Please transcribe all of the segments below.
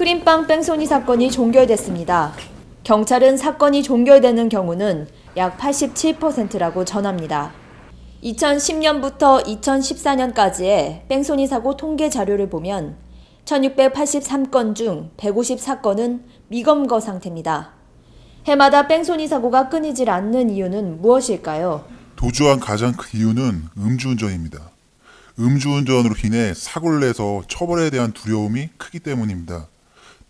크림빵 뺑소니 사건이 종결됐습니다. 경찰은 사건이 종결되는 경우는 약 87%라고 전합니다. 2010년부터 2014년까지의 뺑소니 사고 통계 자료를 보면 1683건 중 154건은 미검거 상태입니다. 해마다 뺑소니 사고가 끊이질 않는 이유는 무엇일까요? 도주한 가장 큰 이유는 음주운전입니다. 음주운전으로 인해 사고를 내서 처벌에 대한 두려움이 크기 때문입니다.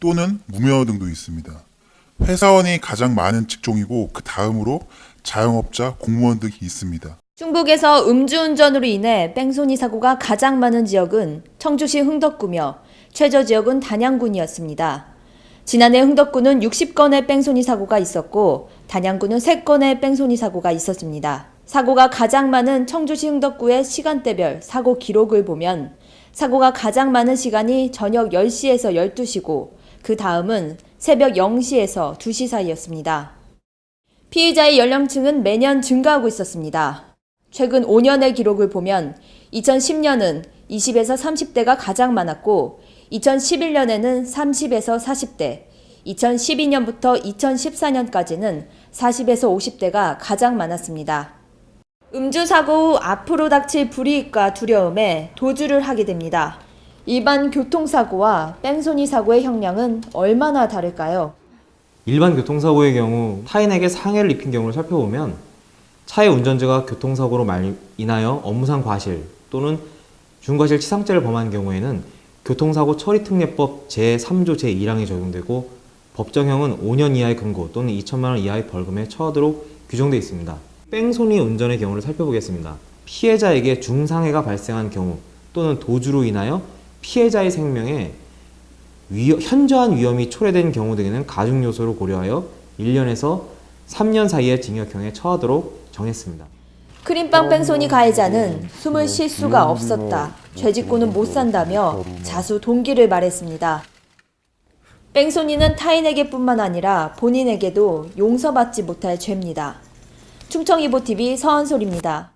또는 무면허 등도 있습니다. 회사원이 가장 많은 직종이고 그 다음으로 자영업자, 공무원 등이 있습니다. 중국에서 음주운전으로 인해 뺑소니 사고가 가장 많은 지역은 청주시 흥덕구며 최저 지역은 단양군이었습니다. 지난해 흥덕구는 60건의 뺑소니 사고가 있었고 단양구는 3건의 뺑소니 사고가 있었습니다. 사고가 가장 많은 청주시 흥덕구의 시간대별 사고 기록을 보면 사고가 가장 많은 시간이 저녁 10시에서 12시고 그 다음은 새벽 0시에서 2시 사이였습니다. 피의자의 연령층은 매년 증가하고 있었습니다. 최근 5년의 기록을 보면 2010년은 20에서 30대가 가장 많았고 2011년에는 30에서 40대, 2012년부터 2014년까지는 40에서 50대가 가장 많았습니다. 음주 사고 후 앞으로 닥칠 불이익과 두려움에 도주를 하게 됩니다. 일반 교통사고와 뺑소니 사고의 형량은 얼마나 다를까요? 일반 교통사고의 경우 타인에게 상해를 입힌 경우를 살펴보면 차의 운전자가 교통사고로 말 인하여 업무상 과실 또는 중과실 치상죄를 범한 경우에는 교통사고 처리특례법 제3조 제1항이 적용되고 법정형은 5년 이하의 금고 또는 2천만 원 이하의 벌금에 처하도록 규정되어 있습니다. 뺑소니 운전의 경우를 살펴보겠습니다. 피해자에게 중상해가 발생한 경우 또는 도주로 인하여 피해자의 생명에 위, 현저한 위험이 초래된 경우 등에는 가중 요소를 고려하여 1년에서 3년 사이의 징역형에 처하도록 정했습니다. 크림빵 뺑소니 가해자는 숨을 쉴 수가 없었다. 죄짓고는 못 산다며 자수 동기를 말했습니다. 뺑소니는 타인에게뿐만 아니라 본인에게도 용서받지 못할 죄입니다. 충청이보TV 서한솔입니다.